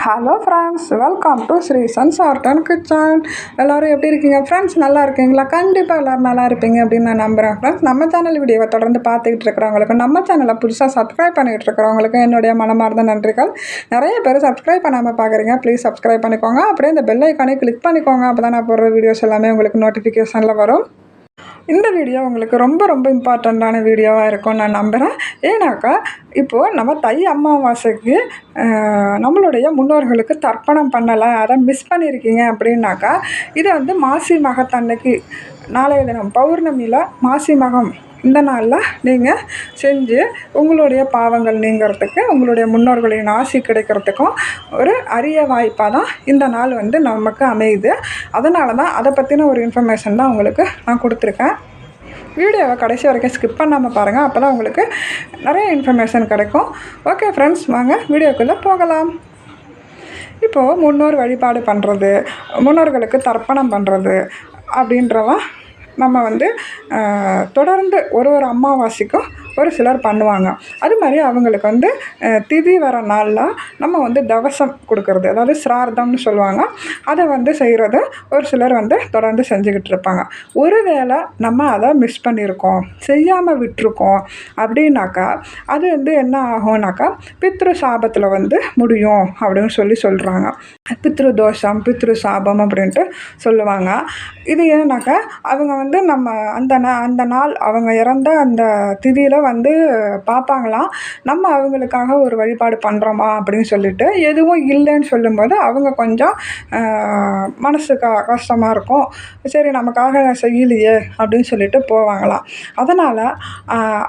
Hello friends welcome to Sri sons art and kitchen எல்லோரும் எப்படி இருக்கீங்க? ஃப்ரெண்ட்ஸ் நல்லா இருக்கீங்களா? கண்டிப்பாக எல்லோரும் நல்லா இருப்பீங்க அப்படின்னு நான் நம்புகிறேன் ஃப்ரெண்ட்ஸ் நம்ம சேனல் வீடியோவை தொடர்ந்து பார்த்துக்கிட்டு இருக்கிறவங்களுக்கு நம்ம சேனலை புதுசாக சப்ஸ்கிரைப் பண்ணிகிட்டு இருக்கிறவங்களுக்கு என்னுடைய மனமார்ந்த நன்றிகள். நிறைய பேர் சப்ஸ்கிரைப் பண்ணாமல் பார்க்குறீங்க ப்ளீஸ் சப்ஸ்கிரைப் பண்ணிக்கோங்க. அப்படியே இந்த பெல் ஐக்கானே கிளிக் பண்ணிக்கோங்க. அப்போ தான் நான் போடுற வீடியோஸ் எல்லாமே உங்களுக்கு நோட்டிஃபிகேஷனில் வரும். இந்த வீடியோ உங்களுக்கு ரொம்ப ரொம்ப இம்பார்ட்டண்ட்டான வீடியோவாக இருக்கும் நான் நம்புகிறேன் ஏன்னாக்கா இப்போது நம்ம தை அமாவாசைக்கு நம்மளுடைய முன்னோர்களுக்கு தர்ப்பணம் பண்ணலை அதை மிஸ் பண்ணியிருக்கீங்க அப்படின்னாக்கா இதை வந்து மாசி மகத்தன்னைக்கு நாளைய தினம் பௌர்ணமியில் மாசி மகம் இந்த நாளில் நீங்கள் செஞ்சு உங்களுடைய பாவங்கள் நீங்கிறதுக்கு உங்களுடைய முன்னோர்களின் ஆசி கிடைக்கிறதுக்கும் ஒரு அரிய வாய்ப்பாக தான் இந்த நாள் வந்து நமக்கு அமையுது. அதனால தான் அதை பற்றின ஒரு இன்ஃபர்மேஷன் தான் உங்களுக்கு நான் கொடுத்துருக்கேன். வீடியோவை கடைசி வரைக்கும் ஸ்கிப் பண்ணாமல் பாருங்கள் அப்போ தான் உங்களுக்கு நிறைய இன்ஃபர்மேஷன் கிடைக்கும். ஓகே ஃப்ரெண்ட்ஸ் வாங்க வீடியோக்குள்ளே போகலாம். இப்போது முன்னோர் வழிபாடு பண்ணுறது முன்னோர்களுக்கு தர்ப்பணம் பண்ணுறது அப்படின்றவா நம்ம வந்து தொடர்ந்து ஒரு ஒரு அமாவாசைக்கும் ஒரு சிலர் பண்ணுவாங்க. அது மாதிரி அவங்களுக்கு வந்து திதி வர நாளில் நம்ம வந்து தவசம் கொடுக்கறது அதாவது சிரார்த்தம்னு சொல்லுவாங்க. அதை வந்து செய்கிறது ஒரு சிலர் வந்து தொடர்ந்து செஞ்சுக்கிட்டு இருப்பாங்க. ஒருவேளை நம்ம அதை மிஸ் பண்ணியிருக்கோம் செய்யாமல் விட்டுருக்கோம் அப்படின்னாக்கா அது வந்து என்ன ஆகும்னாக்கா பித்ரு சாபத்தில் வந்து முடியும் அப்படின்னு சொல்லி சொல்கிறாங்க பித்ரு தோஷம் பித்ரு சாபம் அப்படின்ட்டு சொல்லுவாங்க. இது ஏன்னாக்கா அவங்க வந்து நம்ம அந்த நா அந்த நாள் அவங்க இறந்த அந்த திதியில் வந்து பார்ப்பாங்களாம். நம்ம அவங்களுக்காக ஒரு வழிபாடு பண்ணுறோமா அப்படின்னு சொல்லிட்டு எதுவும் இல்லைன்னு சொல்லும்போது அவங்க கொஞ்சம் மனசுக்கு கஷ்டமாக இருக்கும். சரி நமக்காக செய்யலையே அப்படின்னு சொல்லிட்டு போவாங்களாம். அதனால்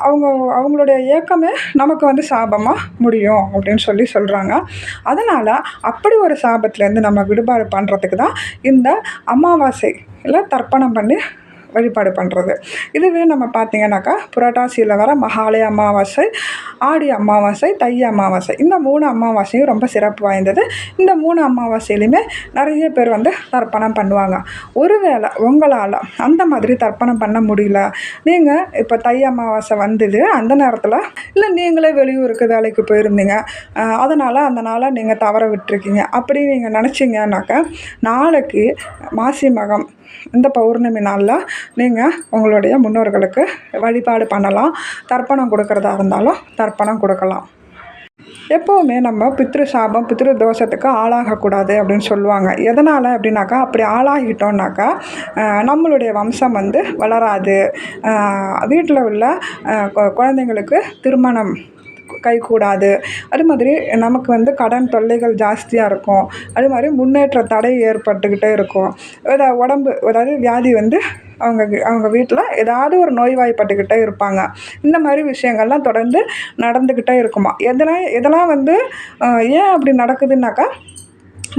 அவங்க அவங்களுடைய ஏக்கமே நமக்கு வந்து சாபமாக முடியும் அப்படின்னு சொல்லி சொல்கிறாங்க அதனால் அப்படி ஒரு சாபத்துலேருந்து நம்ம விடுபாடு பண்ணுறதுக்கு தான் இந்த அமாவாசையில் தர்ப்பணம் பண்ணி வழிபாடு பண்ணுறது இதுவே நம்ம பார்த்தீங்கன்னாக்கா புரட்டாசியில் வர மகாலய அமாவாசை ஆடி அமாவாசை தை அமாவாசை. இந்த மூணு அமாவாசையும் ரொம்ப சிறப்பு வாய்ந்தது. இந்த மூணு அமாவாசையிலையுமே நிறைய பேர் வந்து தர்ப்பணம் பண்ணுவாங்க. ஒருவேளை உங்களால் அந்த மாதிரி தர்ப்பணம் பண்ண முடியல. நீங்கள் இப்போ தை அமாவாசை வந்தது அந்த நேரத்தில் இல்லை நீங்களே வெளியூருக்கு வேலைக்கு போயிருந்தீங்க அதனால் அந்த நாளை நீங்கள் தவற விட்டுருக்கீங்க. அப்படி நீங்கள் நினச்சிங்கன்னாக்கா நாளைக்கு மாசி மகம் இந்த பௌர்ணமி நாளில் நீங்கள் உங்களுடைய முன்னோர்களுக்கு வழிபாடு பண்ணலாம். தர்ப்பணம் கொடுக்கறதா இருந்தாலும் தர்ப்பணம் கொடுக்கலாம். எப்போவுமே நம்ம பித்ரு சாபம் பித்ரு தோஷத்துக்கு ஆளாகக்கூடாது அப்படின்னு சொல்லுவாங்க. எதனால் அப்படின்னாக்கா அப்படி ஆளாகிட்டோம்னாக்கா நம்மளுடைய வம்சம் வந்து வளராது. வீட்டில் உள்ள கு- குழந்தைங்களுக்கு திருமணம் கைகூடாது. அது மாதிரி நமக்கு வந்து கடன் தொல்லைகள் ஜாஸ்தியாக இருக்கும். அது மாதிரி முன்னேற்ற தடை ஏற்பட்டுக்கிட்டே இருக்கும். ஏதாவது உடம்பு அதாவது வியாதி வந்து அவங்க அவங்க வீட்டில் ஏதாவது ஒரு நோய்வாய்ப்பட்டுக்கிட்டே இருப்பாங்க. இந்த மாதிரி விஷயங்கள்லாம் தொடர்ந்து நடந்துக்கிட்டே இருக்குமா? எதெல்லாம் இதெல்லாம் வந்து ஏன் அப்படி நடக்குதுன்னாக்கா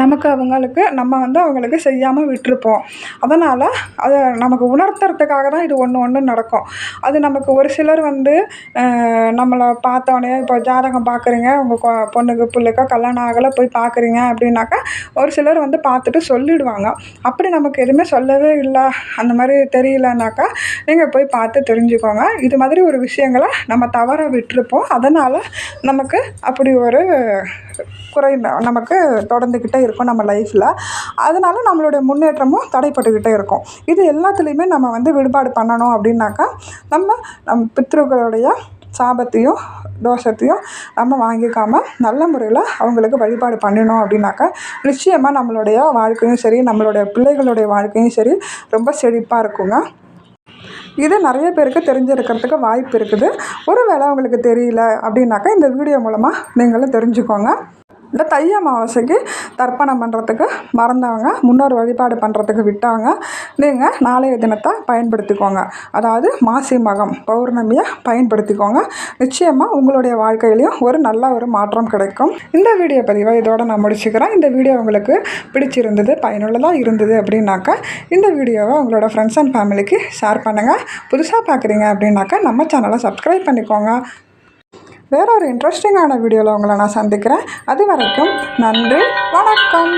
நமக்கு அவங்களுக்கு நம்ம வந்து அவங்களுக்கு செய்யாமல் விட்டுருப்போம். அதனால் அதை நமக்கு உணர்த்துறதுக்காக தான் இது ஒன்று ஒன்று நடக்கும். அது நமக்கு ஒரு சிலர் வந்து நம்மளை பார்த்தோன்னே இப்போ ஜாதகம் பார்க்குறீங்க உங்கள் கொ பொண்ணுக்கு பிள்ளைக்கோ கல்யாணம் ஆகலை போய் பார்க்குறீங்க அப்படின்னாக்கா ஒரு சிலர் வந்து பார்த்துட்டு சொல்லிடுவாங்க. அப்படி நமக்கு எதுவுமே சொல்லவே இல்லை. அந்த மாதிரி தெரியலனாக்கா நீங்கள் போய் பார்த்து தெரிஞ்சுக்கோங்க. இது மாதிரி ஒரு விஷயங்களை நம்ம தவற விட்டுருப்போம். அதனால் நமக்கு அப்படி ஒரு குறை நமக்கு தொடர்ந்துக்கிட்டே இருக்கும் நம்ம லைஃப்பில் அதனால் நம்மளுடைய முன்னேற்றமும் தடைப்பட்டுக்கிட்டே இருக்கும். இது எல்லாத்துலேயுமே நம்ம வந்து விடுபாடு பண்ணணும் அப்படின்னாக்கா நம்ம நம் பித்ருக்களுடைய சாபத்தையும் தோஷத்தையும் நம்ம வாங்கிக்காம நல்ல முறையில் அவங்களுக்கு வழிபாடு பண்ணினோம் அப்படின்னாக்கா நிச்சயமாக நம்மளுடைய வாழ்க்கையும் சரி நம்மளுடைய பிள்ளைகளுடைய வாழ்க்கையும் சரி ரொம்ப செழிப்பாக இருக்குங்க. இது நிறைய பேருக்கு தெரிஞ்சிருக்கிறதுக்கு வாய்ப்பு இருக்குது. ஒருவேளை உங்களுக்கு தெரியல அப்படின்னாக்கா இந்த வீடியோ மூலமாக நீங்களும் தெரிஞ்சுக்கோங்க. இந்த தை அமாவாசைக்கு தர்ப்பணம் பண்ணுறதுக்கு மறந்தவங்க முன்னோர் வழிபாடு பண்ணுறதுக்கு விட்டவங்க நீங்கள் நாளைய தினத்தை பயன்படுத்திக்கோங்க. அதாவது மாசி மகம் பௌர்ணமியை பயன்படுத்திக்கோங்க. நிச்சயமாக உங்களுடைய வாழ்க்கையிலையும் ஒரு நல்ல ஒரு மாற்றம் கிடைக்கும். இந்த வீடியோ பதிவை இதோட நான் முடிச்சுக்கிறேன். இந்த வீடியோ உங்களுக்கு பிடிச்சிருந்தது பயனுள்ளதாக இருந்தது அப்படின்னாக்கா இந்த வீடியோவை உங்களோட ஃப்ரெண்ட்ஸ் அண்ட் ஃபேமிலிக்கு ஷேர் பண்ணுங்கள் புதுசாக பார்க்குறீங்க அப்படின்னாக்கா நம்ம சேனலை சப்ஸ்கிரைப் பண்ணிக்கோங்க. வேற ஒரு இன்ட்ரெஸ்டிங்கான வீடியோவில் உங்களை நான் சந்திக்கிறேன். அது வரைக்கும் நன்றி வணக்கம்.